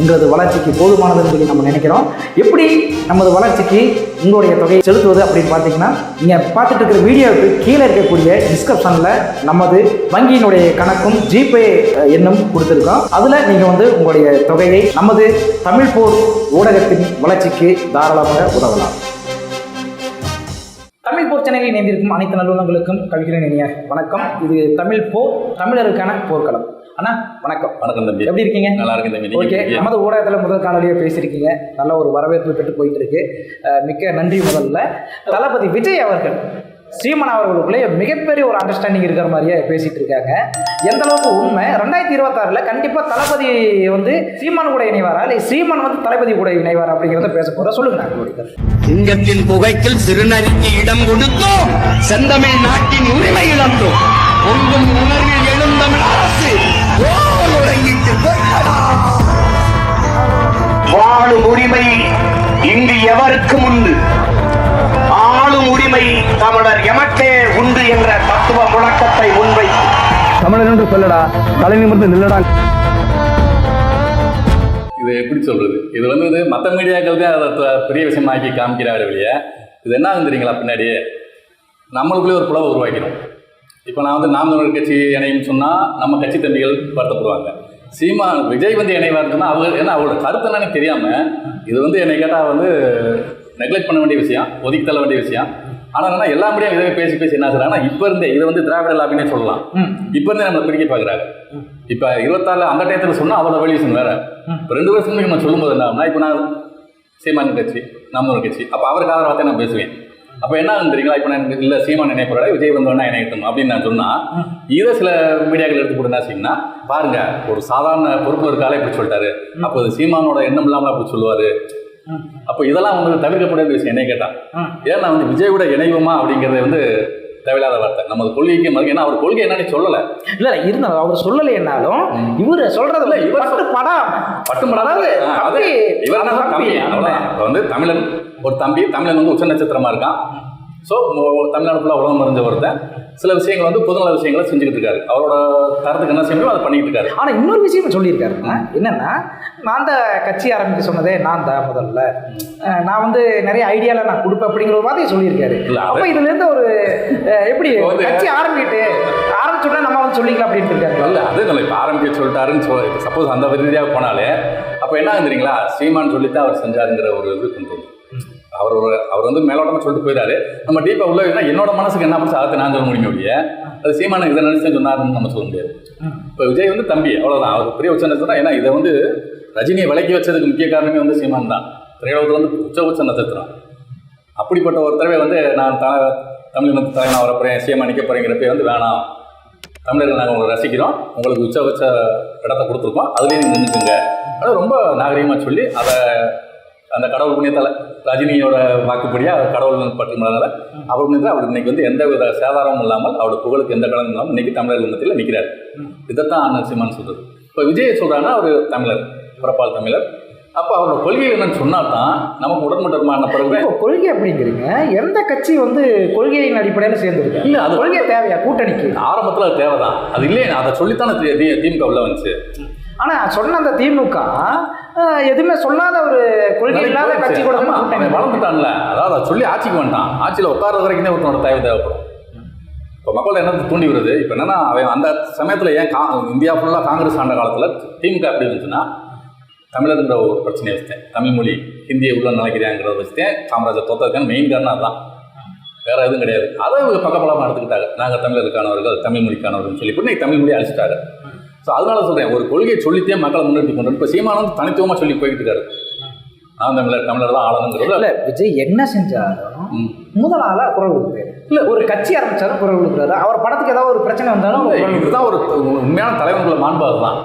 எங்களது வளர்ச்சிக்கு போதுமானதுன்னு சொல்லி நம்ம நினைக்கிறோம். எப்படி நமது வளர்ச்சிக்கு உங்களுடைய தொகையை செலுத்துவது அப்படின்னு பார்த்தீங்கன்னா நீங்கள் பார்த்துட்டு இருக்கிற வீடியோவுக்கு கீழே இருக்கக்கூடிய டிஸ்கிரிப்ஷனில் நமது வங்கியினுடைய கணக்கும் ஜிபே எண்ணும் கொடுத்துருக்கோம். அதில் நீங்கள் வந்து உங்களுடைய தொகையை நமது தமிழ் போர் ஊடகத்தின் வளர்ச்சிக்கு தாராளமாக உதவலாம். தமிழ் போர் சேனலில் இணைந்திருக்கும் அனைத்து நல்லுள்ளங்களுக்கும் கவிக்கிறேன் இனிய வணக்கம். இது தமிழ் போர் தமிழருக்கான போர்க்களம். அண்ணா வணக்கம். வணக்கம் தம்பி. எப்படி இருக்கீங்க? நல்லா இருக்கு தம்பி ஓகே. நமது ஊடகத்தில் முதல் காணொலியாக பேசியிருக்கீங்க. நல்ல ஒரு வரவேற்பு பெற்று போயிட்டு இருக்கு மிக்க நன்றி முதல்ல. தளபதி விஜய் அவர்கள் சீமன் அவர்களுக்குள்ளே மிகப்பெரிய ஒரு அண்டர்ஸ்டாண்டிங் இருக்கிற மாதிரியே பேசிட்டு இருக்காங்க எந்த அளவுக்கு உண்மை? ரெண்டாயிரத்தி இருபத்தாறுல கண்டிப்பா தளபதி வந்து சீமான் கூட இணைவாரா? இல்லை சீமான் வந்து தளபதி கூட இணைவாரா அப்படிங்கிறத பேச போற சொல்லுங்க. சிங்கத்தின் புகைக்கில் சிறுநரிக்கு இடம் கொடுத்தோம். செந்தமிழ் நாட்டின் உரிமை இழந்தோம். பொங்கும் உணர்வில் எழுந்தமிழ் அரசு. வாழும் உரிமை இங்கு எவருக்கும் உண்டு? ஆளும் உரிமை தமிழர் எமக்கே உண்டு என்ற தத்துவ முழக்கத்தை முன்வைத்து. தமிழன் என்று சொல்லடா தலை நிமிர்ந்து நில்லடா. இது எப்படி சொல்றது? இது வந்து மற்ற மீடியாக்கள் தான் அதை பெரிய விஷயமாக்கி காமிக்கிறாரு வெளியே இது என்ன தெரியுங்களா பின்னாடி நம்மளுக்குள்ளே ஒரு புலவை உருவாக்கிறோம். இப்போ நான் வந்து நாம் தமிழர் கட்சி இணையும் சொன்னால் நம்ம கட்சி தம்பிகள் வருத்தப்படுவாங்க. சீமா விஜய் வந்து இணைவார்னு சொன்னால் அவர் ஏன்னா அவரோட கருத்து என்னன்னு தெரியாமல் இது வந்து என்னை கேட்டால் வந்து நெக்லெக்ட் பண்ண வேண்டிய விஷயம் ஒதுக்கி தள்ள வேண்டிய விஷயம். ஆனால் என்னன்னா எல்லா மீடியம் இதை பேசி பேசி என்ன சொல்கிறாங்க இப்போ இருந்தே இதை வந்து திராவிட லாபினே சொல்லலாம். இப்போ இருந்தே நம்மளை பிரிக்க பார்க்குறாங்க இப்போ இருபத்தாறு அந்த டயத்தில் சொன்னால் அவரோட வெளியூஷன் வேற. இப்போ ரெண்டு முன்னாடி நம்ம சொல்லும்போது என்ன இப்போ நான் சீமான் கட்சி நாம் ஒரு கட்சி அப்போ அவருக்கு ஆதரவாக நான் பேசுவேன். அப்போ என்ன தெரியுங்களா? இப்போ நான் இல்லை சீமான் இணைப்போட விஜய் வந்தோடனே இணையட்டும் அப்படின்னு நான் சொன்னால் இதை சில மீடியாக்கள் எடுத்து போட்டு என்ன செய்யும்னா பாருங்க ஒரு சாதாரண பொறுப்பு இருக்காலே இப்படி சொல்லிட்டாரு. அப்போ சீமானோட எண்ணம் இல்லாமல் அப்படி சொல்லுவார். அப்போ இதெல்லாம் வந்து தவிர்க்கப்பட விஷயம் என்ன கேட்டான் ம். ஏன்னா வந்து விஜய் கூட இணைவோமா அப்படிங்கிறது வந்து தேவையில்லாத வார்த்தை. நமது கொள்கைக்கு மறுக்க ஏன்னா அவர் கொள்கை என்னன்னு சொல்லலை. இல்ல இல்ல இருந்தாலும் அவர் சொல்லலைன்னாலும் இவர் சொல்றதுல இல்ல, இவர் பட்டு படம் பட்டும் அதாவது தம்பி, இவர் வந்து தமிழன் ஒரு தம்பி தமிழன் வந்து உச்ச நட்சத்திரமா இருக்கான். ஸோ தமிழ்நாடு ஃபுல்லாக உலகம் மறைஞ்ச ஒருத்தன். சில விஷயங்கள் வந்து பொதுநல விஷயங்களை செஞ்சுக்கிட்டு இருக்காரு. அவரோட தரத்துக்கு என்ன செய்யணும் அதை பண்ணிக்கிட்டு இருக்காரு. ஆனா இன்னொரு விஷயம் சொல்லியிருக்காருங்க என்னன்னா நான் தான் கட்சி ஆரம்பிக்க சொன்னதே நான் தான் முதல்ல. நான் வந்து நிறைய ஐடியால நான் கொடுப்பேன் அப்படிங்கிற ஒரு வார்த்தையை சொல்லியிருக்காரு. அப்ப இதுல இருந்து ஒரு எப்படி கட்சி ஆரம்பிக்கிட்டு ஆரம்பிச்சுட்டா நம்ம வந்து சொல்லிக்கலாம் அப்படின்னு இருக்காரு இல்ல அது இல்லை இப்போ ஆரம்பிக்க சொல்லிட்டாருன்னு சொல் சப்போஸ் அந்த ரீதியாக போனாலே அப்போ என்ன தெரியுங்களா? சீமான் சொல்லித்தான் அவர் செஞ்சாருங்கிற ஒரு இது வரும். அவர் ஒரு அவர் வந்து மேலோட்டமாக சொல்லிட்டு போயிட்டாரு நம்ம டீப்பாக உள்ள என்னோட மனசுக்கு என்ன பிடிச்சா அதை நான் சொல்ல முடியும் ஒழிய அது சீமானுக்கு இதை நினைச்சு சொன்னாருன்னு நம்ம சொல்ல முடியாது. இப்போ விஜய் வந்து தம்பி அவ்வளோதான் அவர் பெரிய உச்ச நட்சத்திரம் ஏன்னா இதை வந்து ரஜினியை விலக்கி வச்சதுக்கு முக்கிய காரணமே வந்து சீமான் தான். திரையுலகத்தில் வந்து உச்ச உச்ச நட்சத்திரம். அப்படிப்பட்ட ஒருத்தரவே வந்து நான் த தமிழ் வந்து தலைவனாக வரப்போகிறேன் சீமா நிற்க போகிறேங்கிறப்ப வந்து வேணாம். தமிழர்கள் நாங்கள் உங்களை ரசிக்கிறோம். உங்களுக்கு உச்ச உச்ச இடத்த கொடுத்துருக்கோம். அதுலேயே நீங்கள் நின்றுக்குங்க அது ரொம்ப நாகரிகமாக சொல்லி அதை அந்த கடவுள் புண்ணியத்தால் ரஜினியோட வாக்குப்படியாக கடவுள் பற்றி மேலே அவர் புண்ணியத்தில் அவர் இன்னைக்கு வந்து எந்த வித சேதாரமும் இல்லாமல் அவரோட புகழுக்கு எந்த கடனும் இல்லாமல் இன்னைக்கு தமிழர்கள் மத்தியில் நிற்கிறார் இதைத்தான் அண்ணன் சீமான் சொல்றது இப்போ விஜய் சொல்கிறாங்கன்னா அவர் தமிழர் பிறப்பால் தமிழர் அப்போ அவரோட கொள்கை என்னன்னு சொன்னா தான் நமக்கு உடன்மட்டமான பிறகு கொள்கை அப்படிங்கிறீங்க எந்த கட்சி வந்து கொள்கையின் அடிப்படையில் சேர்ந்துருக்கு இல்ல, அது- கொள்கை தேவையா கூட்டணிக்கு ஆரம்பத்தில் அது தேவைதான் அது இல்லையே அதை சொல்லித்தானே திமுக உள்ள வந்துச்சு ஆனா சொன்ன அந்த திமுக எதுவுமே சொல்லாத ஒரு கொள்கை இல்லாத கட்சி கூட வளர்ந்துட்டான்ல. அதாவது அதை சொல்லி ஆட்சிக்கு வந்துட்டான். ஆட்சியில் உட்கார வரைக்கும் தான் ஒருத்தனோட தேவை தேவைப்படும். இப்போ மக்கள் என்ன தூண்டி வருது? இப்போ என்னன்னா அவன் அந்த சமயத்தில் ஏன் கா இந்தியா ஃபுல்லாக காங்கிரஸ் ஆண்ட காலத்தில் திமுக எப்படி இருந்துச்சுன்னா தமிழர்ன்ற ஒரு பிரச்சனையை வச்சுட்டேன். தமிழ் மொழி ஹிந்தியை உள்ள நினைக்கிறாங்கிறத வச்சுட்டேன். காமராஜர் தோத்ததுக்கான மெயின் காரணம் அதுதான். வேற எதுவும் கிடையாது. அதை இவங்க பக்கபலமாக எடுத்துக்கிட்டாங்க. நாங்கள் தமிழருக்கானவர்கள் தமிழ் மொழிக்கானவர்கள் சொல்லி இன்னைக்கு தமிழ் மொழி அழிச்சிட்டாங்க. ஸோ அதனால சொல்கிறேன் ஒரு கொள்கையை சொல்லித்தே மக்களை முன்னெடுத்து கொண்டு இப்போ சீமானந்து தனித்துவமாக சொல்லி போய்கிட்டு இருக்காரு. நான் தமிழர் தமிழர் தான் ஆளணுங்கிறது இல்ல விஜய் என்ன செஞ்சாலும். முதல் ஆளா குரல் கொடுக்குறாரு. இல்ல ஒரு கட்சி ஆரம்பிச்சாலும் குரல் கொடுக்குறாரு. அவர் படத்துக்கு ஏதாவது ஒரு பிரச்சனை வந்தாலும். இதுதான் ஒரு உண்மையான தலைவர்களை மாண்பு அதுதான்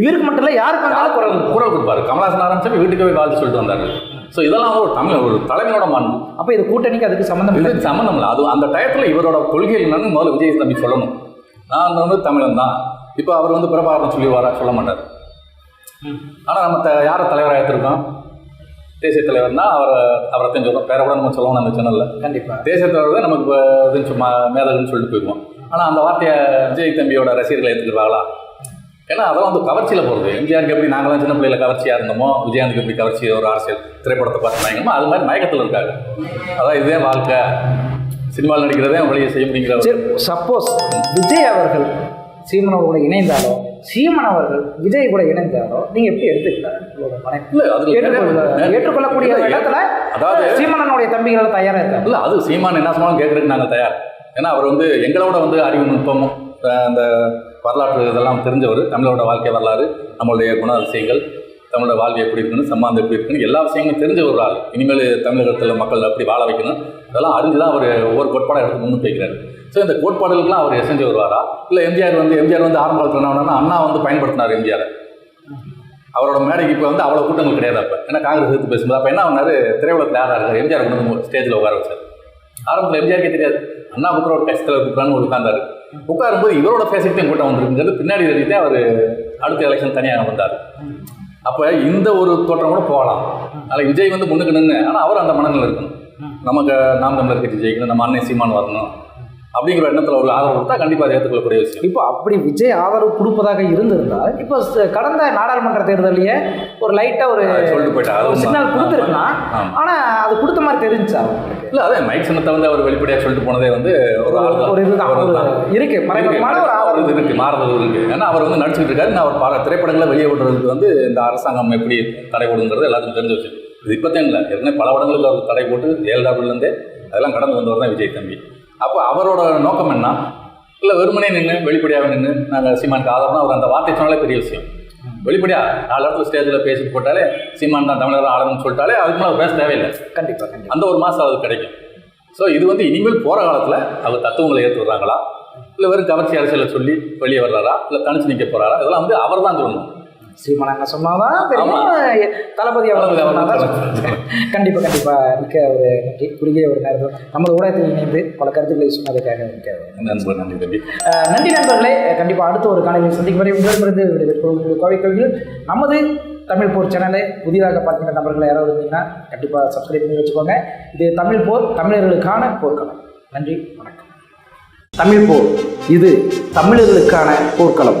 இவருக்கு மட்டும் இல்ல யாருக்கு வந்தாலும் குரல். குரல் கொடுப்பாரு. கமலாசன் ஆரம்பிச்சு வீட்டுக்கு போய் வாழ்த்து சொல்லிட்டு வந்தாரு. ஸோ இதெல்லாம் ஒரு தமிழ் ஒரு தலைவனோட மாண்பு. அப்ப இது கூட்டணிக்கு அதுக்கு சம்பந்தம் இல்லை. சம்மந்தம் இல்லை. அது அந்த டயத்தில் இவரோட கொள்கை என்னன்னு முதல்ல விஜய் தம்பி சொல்லணும். நான் வந்து தமிழன் தான். இப்போ அவர் வந்து பிரபாகரன் சொல்லி வர சொல்ல மாட்டார். ஆனால் நம்ம த யாரை தலைவராக எடுத்திருக்கோம் தேசிய தலைவர்னா அவரை அவரை தான் சொல்கிறோம் பேரை கூட நம்ம சொல்லணும் அந்த சேனலில் கண்டிப்பா. தேசிய தலைவர் தான் நமக்கு இப்போ இதுன்னு சும்மா மேதகுன்னு சொல்லிட்டு போயிடுவோம் ஆனால் அந்த வார்த்தையை விஜய் தம்பியோட ரசிகர்கள் ஏற்றுக்கிறாங்களா ஏன்னா அதெல்லாம் வந்து கவர்ச்சியில் போகிறது எம்ஜிஆருக்கு எப்படி நாங்களாம் சின்ன பிள்ளையில கவர்ச்சியாக இருந்தோமோ விஜயாந்துக்கு எப்படி கவர்ச்சி ஒரு அரசியல் திரைப்படத்தை பார்த்து அது மாதிரி மயக்கத்தில் இருக்காங்க அதான் இதே வாழ்க்கை. சினிமாவில் நடிக்கிறதே வழியை செய்ய முடியுங்கிற சப்போஸ் விஜய் அவர்கள் சீமன் அவர்களோட இணைந்தாலோ சீமன் அவர்கள் விஜய் கூட இணைந்தாலோ நீங்க எப்படி எடுத்துக்கலாம் உங்களோட மனைவி ஏற்றுக்கொள்ளக்கூடிய இடத்துல அதாவது- சீமனனுடைய தம்பிகள் தயாரா இருக்காங்க. இல்லை அது சீமான் என்ன சொன்னாலும் கேட்கறதுக்கு நாங்கள் தயார். ஏன்னா அவர் வந்து எங்களோட வந்து அறிவு நுட்பமும் அந்த வரலாற்று இதெல்லாம் தெரிஞ்சவர் தமிழோட வாழ்க்கை வரலாறு நம்மளுடைய குண அதிசயங்கள் தமிழோட வாழ்வு எப்படி இருக்குன்னு சம்மாந்தம் எப்படி இருக்குன்னு எல்லா விஷயங்களும் தெரிஞ்ச ஒரு ஆள் இனிமேல் தமிழகத்தில் மக்கள் எப்படி வாழ வைக்கணும் அதெல்லாம் அறிஞ்சு தான் அவர் ஒவ்வொரு கோட்பாடை எடுத்து முன்னுக்கு வைக்கிறாரு. ஸோ இந்த கோட்பாடுகளுக்கெல்லாம் அவர் செஞ்சு வருவாரா? இல்லை எம்ஜிஆர் வந்து எம்ஜிஆர் வந்து ஆரம்ப காலத்தில் என்ன பண்ணாருன்னா அண்ணா வந்து பயன்படுத்தினார் எம்ஜிஆர் அவரோட மேடைக்கு இப்போ வந்து அவ்வளோ கூட்டங்கள் கிடையாது அப்போ. ஏன்னா காங்கிரஸ் எடுத்து பேசும்போது அப்போ என்ன பண்ணாரு? திரையுலகத்தில் யாராக இருக்கார்? எம்ஜிஆர் கொண்டு வந்து ஸ்டேஜில் உட்கார வச்சார். ஆரம்பத்தில் எம்ஜிஆருக்கே தெரியாது. அண்ணா புக்கிற ஒரு கூப்பிட்றான்னு ஒரு உட்கார்ந்தாரு. உட்காரும்போது இவரோட பேசிக்கிட்டே கூட்டம் வந்திருக்குங்கிறது பின்னாடி தெரிஞ்சுட்டு அவர் அடுத்த எலெக்ஷன் தனியாக வந்தார். அப்போ இந்த ஒரு தோற்றம் கூட போகலாம். அதில் விஜய் வந்து முன்னுக்கு நின்று ஆனால் அவர் அந்த மனநிலை இருக்கணும். நமக்கு நாம் தமிழர் கட்சி ஜெயிக்கணும் நம்ம அண்ணன் சீமான் வரணும். அப்படிங்கிற எண்ணத்தில் ஒரு ஆதரவு கொடுத்தா கண்டிப்பாக அதை ஏற்றுக்கொள்ளக்கூடிய விஷயம் இப்போ அப்படி விஜய் ஆதரவு கொடுப்பதாக இருந்திருந்தால் இப்போ கடந்த நாடாளுமன்ற தேர்தலையே ஒரு லைட்டா ஒரு சொல்லிட்டு போயிட்டா. சிக்னல் கொடுத்துருக்கலாம் ஆமா. ஆனா அது கொடுத்த மாதிரி தெரிஞ்சா இல்லை அதே மைக் சின்னத்தை வந்து அவர் வெளிப்படையாக சொல்லிட்டு போனதே வந்து ஒரு. ஒரு இதுதான். இருக்கு மறைமுகமான ஒரு ஆதரவு இருக்கு மாறுதல் இருக்கு ஏன்னா அவர் வந்து நடிச்சுட்டு இருக்காரு நான் அவர் பல திரைப்படங்களை வெளியே விடுறதுக்கு வந்து இந்த அரசாங்கம் எப்படி தடை போடுங்கிறது எல்லாத்துக்கும் தெரிஞ்சு வச்சு இது இப்போத்தான் இல்லை ஏற்கனவே பல படங்களுக்கு அவர் தடை போட்டு ஏழ்டாபிள்லேருந்தே அதெல்லாம் கடந்து வந்தவர் தான் விஜய் தம்பி அப்போ அவரோட நோக்கம் என்ன? இல்லை வெறுமனே நின்று வெளிப்படையாக நின்று நாங்கள் சீமானுக்கு ஆதரவுனா அவர் அந்த வார்த்தை சொன்னாலே பெரிய விஷயம். வெளிப்படையா நாலு இடத்துல ஸ்டேஜில் பேசிட்டு போட்டாலே சீமான் தான் தமிழர் ஆளுன்னு சொல்லிட்டாலே அதுக்கு மேலே பேச தேவையில்லை. கண்டிப்பா கண்டிப்பா. அந்த ஒரு மாதம் அது கிடைக்கும். ஸோ இது வந்து இனிமேல் போகிற காலத்தில் அவர் தத்துவங்களை ஏற்று வர்றாங்களா? இல்லை வெறும் கவர்ச்சி அரசியலை சொல்லி வெளியே வர்றாரா? இல்லை தனிச்சு நிற்க போகிறாரா இதெல்லாம் வந்து அவர் தான் சொல்லணும். என்ன சொன்னாதான் தெரியும். தளபதி அவர் தளபதி அவர் சொன்னாதான் தான் சொல்லுவாங்க. கண்டிப்பா கண்டிப்பா. மிக்க ஒரு நன்றி. குறுகிய ஒரு நேரத்தில் நமது ஊடகத்தில் இணைந்து பல கருத்துக்களை சொன்னதுக்காக மிக்க நன்றி. நண்பர்களே. கண்டிப்பாக அடுத்த ஒரு காலையில் சந்திக்கும் வரை உங்களிடமிருந்து விடைபெறுவது கோவை கோவில் நமது தமிழ் போர் சேனலை புதிதாக பார்க்கின்ற நபர்கள் யாராவது இருந்தீங்கன்னா கண்டிப்பாக சப்ஸ்கிரைப் பண்ணி வச்சுக்கோங்க. இது தமிழ் போர் தமிழர்களுக்கான போர்க்களம். நன்றி வணக்கம். தமிழ் போர் இது தமிழர்களுக்கான போர்க்களம்.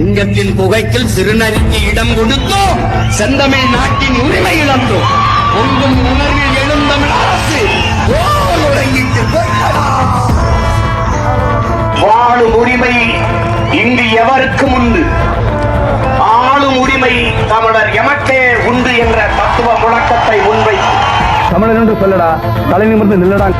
சிங்கத்தின் புகைக்கில் சிறுநரிக்கு இடம் கொடுத்தோம். செந்தமிழ் நாட்டின் உரிமை இழந்தோம். பொங்கும் உணர்வில் எழுந்தமிழ் அரசு வாழும் உரிமை இங்கு எவருக்கும் உண்டு? ஆளும் உரிமை தமிழர் எமக்கே உண்டு என்ற தத்துவ முழக்கத்தை முன்வைத்து. தமிழன் என்று சொல்லடா தலை நிமிர்ந்து நில்லடா.